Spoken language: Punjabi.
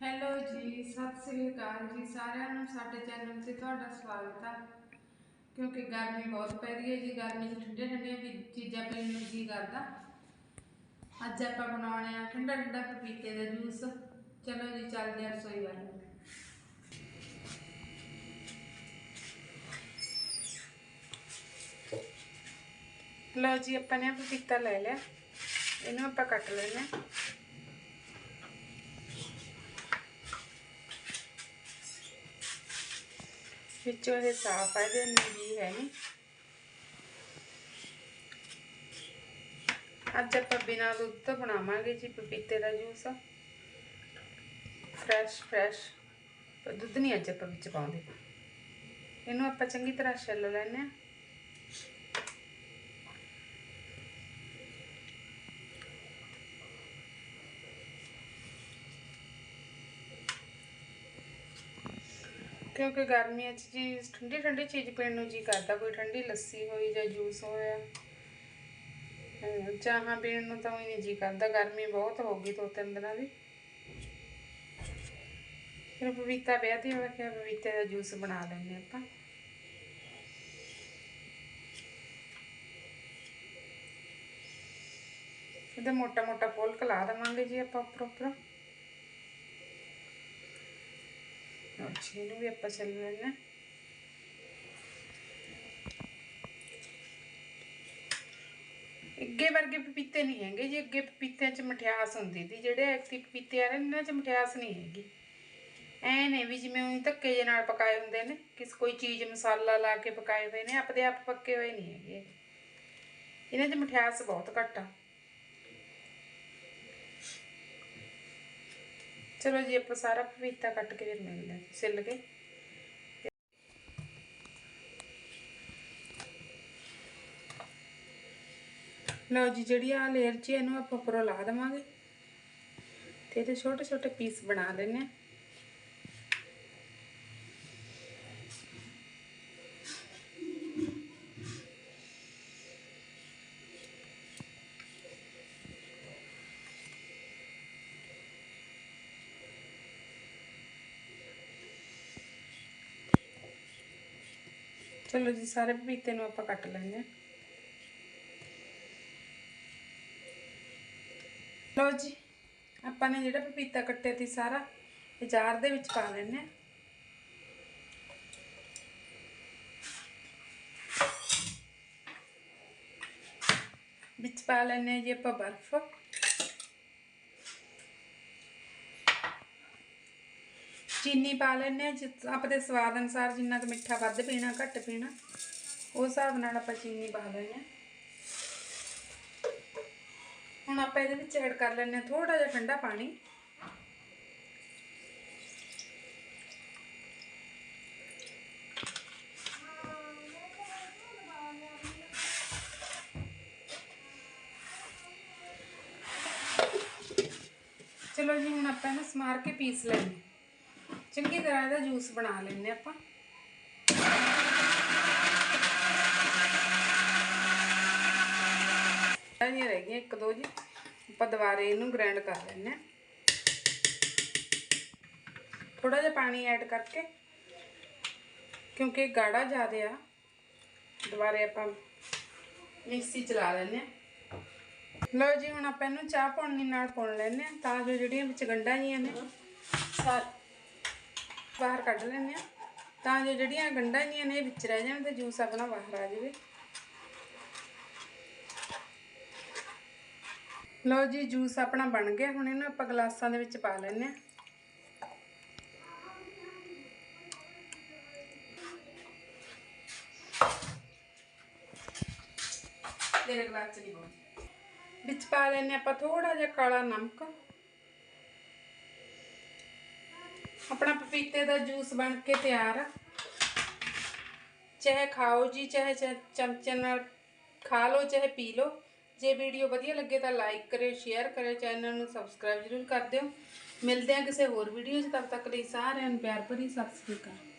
ਹੈਲੋ ਜੀ, ਸਤਿ ਸ੍ਰੀ ਅਕਾਲ ਜੀ, ਸਾਰਿਆਂ ਨੂੰ ਸਾਡੇ ਚੈਨਲ ਤੇ ਤੁਹਾਡਾ ਸਵਾਗਤ ਆ। ਕਿਉਂਕਿ ਗਰਮੀ ਬਹੁਤ ਪੈ ਰਹੀ ਹੈ ਜੀ, ਗਰਮੀ 'ਚ ਠੰਡੇ ਠੰਡੀਆਂ ਵੀ ਚੀਜ਼ਾਂ ਪੀਣ ਨੂੰ ਜੀ ਕਰਦਾ। ਅੱਜ ਆਪਾਂ ਬਣਾਉਣੇ ਆ ਠੰਡਾ ਠੰਡਾ ਪਪੀਤੇ ਦਾ ਜੂਸ। ਚਲੋ ਜੀ, ਚੱਲਦੇ ਆ ਰਸੋਈ ਵੱਲ। ਨੂੰ ਲਓ ਜੀ, ਆਪਾਂ ਨੇ ਪਪੀਤਾ ਲੈ ਲਿਆ। ਇਹਨੂੰ ਆਪਾਂ ਕੱਟ ਲੈਣਾ। ਵਿੱਚੋਂ ਇਹ ਸਾਫ਼ ਹੈ ਤੇ ਨਿੱਜੀ ਹੈ ਨਹੀਂ ਅੱਜ ਆਪਾਂ ਬਿਨਾਂ ਦੁੱਧ ਤੋਂ ਬਣਾਵਾਂਗੇ ਜੀ ਪਪੀਤੇ ਦਾ ਜੂਸ। ਫਰੈਸ਼ ਫਰੈਸ਼ ਦੁੱਧ ਨਹੀਂ ਅੱਜ ਆਪਾਂ ਵਿੱਚ ਪਾਉਂਦੇ। ਇਹਨੂੰ ਆਪਾਂ ਚੰਗੀ ਤਰ੍ਹਾਂ ਛਿੱਲ ਲੈਣੇ ਆ ਕਿਉਂਕਿ ਗਰਮੀਆਂ 'ਚ ਜੀ ਠੰਡੀ ਠੰਡੀ ਚੀਜ਼ ਪੀਣ ਨੂੰ ਜੀ ਕਰਦਾ, ਕੋਈ ਠੰਡੀ ਲੱਸੀ ਹੋਈ ਜਾਂ ਜੂਸ ਹੋਇਆ। ਚਾਹਾਂ ਪੀਣ ਨੂੰ ਤਾਂ ਵੀ ਨਹੀਂ ਜੀ ਕਰਦਾ, ਗਰਮੀ ਬਹੁਤ ਹੋ ਗਈ ਦੋ ਤਿੰਨ ਦਿਨਾਂ ਦੀ। ਫਿਰ ਪਪੀਤਾ ਵਿਆਹ ਦੀ ਹੋਇਆ ਕਿ ਪਪੀਤੇ ਦਾ ਜੂਸ ਬਣਾ ਲੈਂਦੇ ਆਪਾਂ। ਇਹਦਾ ਮੋਟਾ ਮੋਟਾ ਫੁੱਲ ਕਲਾ ਦੇਵਾਂਗੇ ਜੀ ਆਪਾਂ ਉੱਪਰ ਉੱਪਰ। ਅੱਛਾ, ਇਹਨੂੰ ਵੀ ਆਪਾਂ ਚੱਲ ਲੈਣਾ ਅੱਗੇ ਵਰਗੇ ਪਪੀਤੇ ਨਹੀਂ ਹੈਗੇ ਜੀ, ਅੱਗੇ ਪਪੀਤਿਆਂ 'ਚ ਮਠਿਆਸ ਹੁੰਦੀ ਸੀ, ਜਿਹੜੇ ਐਕਟੀ ਪਪੀਤੇ ਆ ਰਹੇ ਇਹਨਾਂ 'ਚ ਮਠਿਆਸ ਨਹੀਂ ਹੈਗੀ। ਐ ਨੇ ਵੀ ਜਿਵੇਂ ਉਹ ਧੱਕੇ ਜੇ ਨਾਲ ਪਕਾਏ ਹੁੰਦੇ ਨੇ, ਕਿਸ ਕੋਈ ਚੀਜ਼ ਮਸਾਲਾ ਲਾ ਕੇ ਪਕਾਏ ਹੋਏ ਨੇ, ਆਪਦੇ ਆਪ ਪੱਕੇ ਹੋਏ ਨਹੀਂ ਹੈਗੇ। ਇਹਨਾਂ 'ਚ ਮਠਿਆਸ ਬਹੁਤ ਘੱਟ ਆ। ਚਲੋ ਜੀ, ਆਪਾਂ ਸਾਰਾ ਪਪੀਤਾ ਕੱਟ ਕੇ ਫਿਰ ਮਿਲਦੇ ਹਾਂ। ਛਿੱਲ ਕੇ। ਲਓ ਜੀ, ਜਿਹੜੀ ਆ ਲੇਅਰ ਚ ਇਹਨੂੰ ਆਪਾਂ ਉੱਪਰੋਂ ਲਾ ਦੇਵਾਂਗੇ। ਤੇ ਇਹਦੇ ਛੋਟੇ ਛੋਟੇ ਪੀਸ ਬਣਾ ਲੈਣੇ ਆ ਚਲੋ ਜੀ, ਸਾਰੇ ਪਪੀਤੇ ਨੂੰ ਆਪਾਂ ਕੱਟ ਲੈਂਦੇ ਹਾਂ। ਲਓ ਜੀ, ਆਪਾਂ ਨੇ ਜਿਹੜਾ ਪਪੀਤਾ ਕੱਟਿਆ ਸੀ ਸਾਰਾ, ਇਹ ਜਾਰ ਦੇ ਵਿੱਚ ਪਾ ਲੈਣੇ ਆ ਵਿੱਚ ਪਾ ਲੈਣੇ ਆ ਜੀ ਆਪਾਂ ਬਰਫ਼। ਚੀਨੀ ਪਾ ਲੈਣੇ ਆ ਜਿ- ਆਪਣੇ ਸਵਾਦ ਅਨੁਸਾਰ ਜਿੰਨਾ ਕੁ ਮਿੱਠਾ ਵੱਧ ਪੀਣਾ, ਘੱਟ ਪੀਣਾ, ਉਸ ਹਿਸਾਬ ਨਾਲ ਆਪਾਂ ਚੀਨੀ ਪਾ ਲੈਂਦੇ ਆ ਹੁਣ ਆਪਾਂ ਇਹਦੇ ਵਿੱਚ ਐਡ ਕਰ ਲੈਂਦੇ ਆ ਥੋੜਾ ਜਿਹਾ ਠੰਡਾ ਪਾਣੀ। ਚਲੋ ਜੀ, ਹੁਣ ਆਪਾਂ ਇਹਨੂੰ ਸਮਾਰ ਕੇ ਪੀਸ ਲੈਂਦੇ ਚੰਗੀ ਤਰ੍ਹਾਂ ਇਹਦਾ ਜੂਸ ਬਣਾ ਲੈਣੇ ਆਪਾਂ। ਇਹ ਰਹਿ ਗਈਆਂ ਇੱਕ ਦੋ ਜੀ। ਆਪਾਂ ਦੁਬਾਰੇ ਇਹਨੂੰ ਗ੍ਰਾਈਂਡ ਕਰ ਲੈਣੇ ਥੋੜਾ ਜਿਹਾ ਪਾਣੀ ਐਡ ਕਰਕੇ, ਕਿਉਂਕਿ ਗਾੜਾ ਜ਼ਿਆਦਾ ਆ, ਦੁਬਾਰੇ ਆਪਾਂ ਮਿਕਸੀ ਚਲਾ ਲੈਣੇ ਆ ਲਓ ਜੀ, ਹੁਣ ਆਪਾਂ ਇਹਨੂੰ ਚਾਹ ਪਾਣੀ ਨਾਲ ਪਾਉਣ ਲੈਣੇ ਆ ਤਾਂ ਜੋ ਜਿਹੜੀਆਂ ਵਿੱਚ ਗੰਢਾਂ ਜੀਆਂ ਨੇ ਸਾਰ ਬਾਹਰ ਕੱਢ ਲੈਣੇ ਆ ਤਾਂ ਜੋ ਜਿਹੜੀਆਂ ਗੰਢਾਂ ਜੀਆਂ ਨੇ ਵਿੱਚ ਰਹਿ ਜਾਣ ਤੇ ਜੂਸ ਆਪਣਾ ਬਾਹਰ ਆ ਜਾਵੇ। ਲਓ ਜੀ ਜੂਸ ਆਪਣਾ ਬਣ ਗਿਆ। ਹੁਣ ਇਹਨੂੰ ਆਪਾਂ ਗਲਾਸਾਂ ਦੇ ਵਿੱਚ ਪਾ ਲੈਣੇ ਆ ਤੇਰੇ ਗਲਾਸ ਚ ਨਹੀਂ ਵਿੱਚ ਪਾ ਲੈਣੇ ਆਪਾਂ ਥੋੜਾ ਜਿਹਾ ਕਾਲਾ ਨਮਕ। ਆਪਣਾ ਪਪੀਤੇ ਦਾ ਜੂਸ ਬਣ ਕੇ ਤਿਆਰ। ਆ ਚਾਹੇ ਖਾਓ ਜੀ, ਚਾਹੇ ਚ- ਚਮਚੇ ਨਾਲ ਖਾ ਲਓ, ਚਾਹੇ ਪੀ ਲਓ। ਜੇ ਵੀਡੀਓ ਵਧੀਆ ਲੱਗੇ ਤਾਂ ਲਾਈਕ ਕਰਿਓ, ਸ਼ੇਅਰ ਕਰਿਓ, ਚੈਨਲ ਨੂੰ ਸਬਸਕ੍ਰਾਈਬ ਜ਼ਰੂਰ ਕਰ ਦਿਓ। ਮਿਲਦੇ ਹਾਂ ਕਿਸੇ ਹੋਰ ਵੀਡੀਓ 'ਚ, ਤਦ ਤੱਕ ਲਈ ਸਾਰਿਆਂ ਨੂੰ ਪਿਆਰ ਭਰੀ ਸਤਿ ਸ੍ਰੀ ਅਕਾਲ।